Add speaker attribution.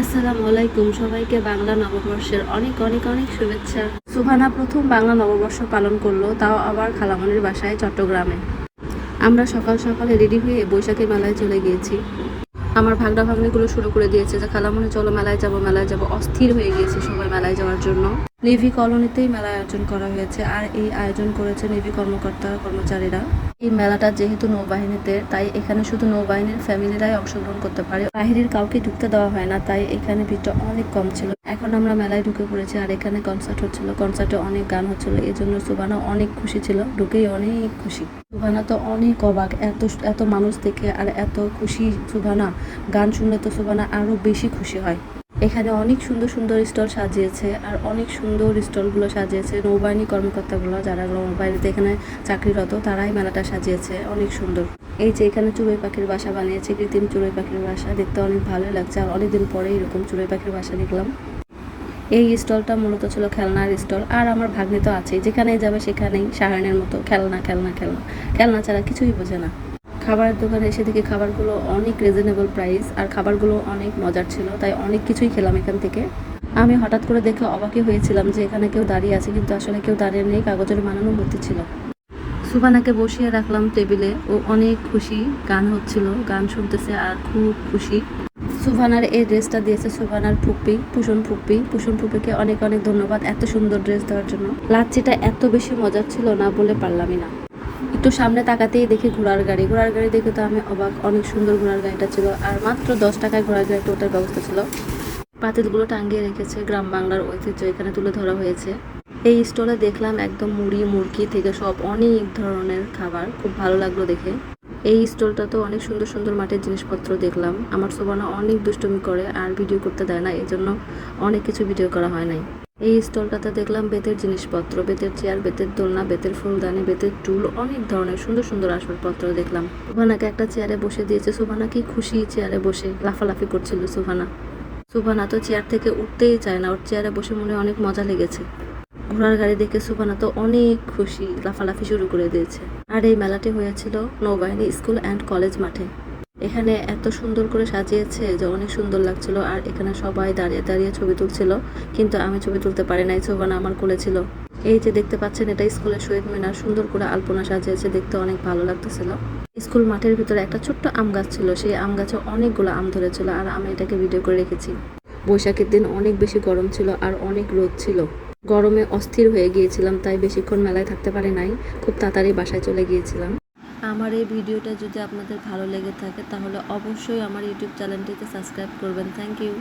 Speaker 1: আসসালামু আলাইকুম। সবাইকে বাংলা নববর্ষের অনেক অনেক অনেক শুভেচ্ছা। সুহানা প্রথম বাংলা নববর্ষ পালন করল, তাও আবার খালামনির বাসায়, চট্টগ্রামে। আমরা সকাল সকালে রেডি হয়ে বৈশাখী মেলায় চলে গিয়েছি। আমার ভাগনা ভাগ্নিগুলো শুরু করে দিয়েছে যে, খালামনে, চলো মেলায় যাব মেলায় যাব। অস্থির হয়ে গিয়েছে সবাই মেলায় যাওয়ার জন্য। নেভি কলোনিতেই মেলা আয়োজন করা হয়েছে আর এই আয়োজন করেছে নেভি কর্মকর্তা, কর্মচারীরা। এই মেলাটা যেহেতু নৌবাহিনীতে, তাই এখানে শুধু নৌবাহিনীর ফ্যামিলিরাই অংশগ্রহণ করতে পারে। বাহিরের কাউকে ঢুকতে দেওয়া হয় না, তাই এখানে ভিড়টা অনেক কম ছিল। এখন আমরা মেলায় ঢুকে পড়েছি আর এখানে কনসার্ট হচ্ছিল। কনসার্টে অনেক গান হচ্ছিল। এই জন্য সুবানা অনেক খুশি ছিল। ঢুকেই অনেক খুশি। সুবানা তো অনেক অবাক। এত এত মানুষ দেখে আর এত খুশি সুবানা। গান শুনলে তো সুবানা আরও বেশি খুশি হয়। এখানে অনেক সুন্দর সুন্দর স্টল সাজিয়েছে আর অনেক সুন্দর স্টলগুলো সাজিয়েছে। নৌবাহিনী কর্মকর্তাগুলো যারা নৌবাহিনীতে এখানে চাকরিরত, তারাই মেলাটা সাজিয়েছে। অনেক সুন্দর। এই যে এখানে চড়ুই পাখির বাসা বানিয়েছে, কৃত্রিম চড়ুই পাখির বাসা। দেখতে অনেক ভালোই লাগছে। আর অনেকদিন পরে এরকম চড়ুই পাখির বাসা দেখলাম। এই স্টলটা মূলত ছিল খেলনার স্টল। আর আমার ভাগ্নি তো আছেই। যেখানেই যাবে সেখানেই সাহানের মতো খেলনা খেলনা খেলনা। খেলনা ছাড়া কিছুই বোঝে না। খাবারের দোকানে এসে দেখি খাবারগুলো অনেক রিজনেবল প্রাইস আর খাবারগুলো অনেক মজার ছিল, তাই অনেক কিছুই খেলাম এখান থেকে। আমি হঠাৎ করে দেখে অবাকই হয়েছিলাম যে এখানে কেউ দাঁড়িয়ে আছে, কিন্তু আসলে কেউ দাঁড়িয়ে নেই, কাগজের বানানো মূর্তি ছিল। সুবানাকে বসিয়ে রাখলাম টেবিলে, ও অনেক খুশি, গান হচ্ছিল, গান শুনতেছে আর খুব খুশি। সুভানার এই ড্রেসটা দিয়েছে সুভানার ফুপ্পি, পুষণ ফুপ্পি। পুষণ ফুপ্পিকে অনেক অনেক ধন্যবাদ এত সুন্দর ড্রেস দেওয়ার জন্য। লাচ্ছিটা এত বেশি মজার ছিল না বলে পারলামই না। একটু সামনে তাকাতেই দেখি ঘোড়ার গাড়ি। ঘোড়ার গাড়ি দেখে তো আমি অবাক। অনেক সুন্দর ঘোড়ার গাড়িটা ছিল। আর মাত্র দশ টাকায় ঘোড়ার গাড়িটা ওটার ব্যবস্থা ছিল। পাতিলগুলো টাঙ্গিয়ে রেখেছে গ্রাম বাংলার ঐতিহ্য এখানে তুলে ধরা হয়েছে। এই স্টলে দেখলাম একদম মুড়ি, মুরগি থেকে সব অনেক ধরনের খাবার। খুব ভালো লাগল দেখে। এই স্টলটা তো অনেক সুন্দর সুন্দর মাটির জিনিসপত্র দেখলাম। আমার সোবানা অনেক দুষ্টুমি করে আর ভিডিও করতে দেয় না এই জন্য অনেক কিছু ভিডিও করা হয় নাই। এই স্টলটাতে দেখলাম বেতের জিনিসপত্র, বেতের চেয়ার, বেতের দোলনা, বেতের ফুলদানি, বেতের টুল, অনেক ধরনের সুন্দর সুন্দর আসবাবপত্র দেখলাম। সুভানাকে একটা চেয়ারে বসে দিয়েছে। সুভানা কি খুশি চেয়ারে বসে লাফালাফি করছিল সুভানা। সুভানা তো চেয়ার থেকে উঠতেই চায় না, ওর চেয়ারে বসে মনে অনেক মজা লেগেছে। ঘোড়ার গাড়ি দেখে সুবানা তো অনেক খুশি, লাফালাফি শুরু করে দিয়েছে। আর এই মেলাটি হয়েছিল নৌবাহিনী স্কুল অ্যান্ড কলেজ মাঠে। এখানে এত সুন্দর করে সাজিয়েছে যে অনেক সুন্দর লাগছিল, আর এখানে সবাই দাঁড়িয়ে দাঁড়িয়ে ছবি তুলছিল, কিন্তু আমি ছবি তুলতে পারি নাই সুবানা আমার কোলে ছিল। এই যে দেখতে পাচ্ছেন, এটা স্কুলের শহীদ মিনার, সুন্দর করে আলপনা সাজিয়েছে, দেখতে অনেক ভালো লাগতেছিল। স্কুল মাঠের ভিতরে একটা ছোট্ট আম গাছ ছিল, সেই আম গাছে অনেকগুলো আম ধরেছিল, আর আমি এটাকে ভিডিও করে রেখেছি। বৈশাখের দিন অনেক বেশি গরম ছিল, আর অনেক রোদ ছিল। গরমে অস্থির হয়ে গিয়েছিলাম, তাই বেশিক্ষণ মেলায় থাকতে পারি নাই, খুব তাড়াতাড়ি বাসায় চলে গিয়েছিলাম। আমার এই ভিডিওটা যদি আপনাদের ভালো লেগে থাকে, তাহলে অবশ্যই আমার ইউটিউব চ্যানেলটিকে সাবস্ক্রাইব করবেন। Thank you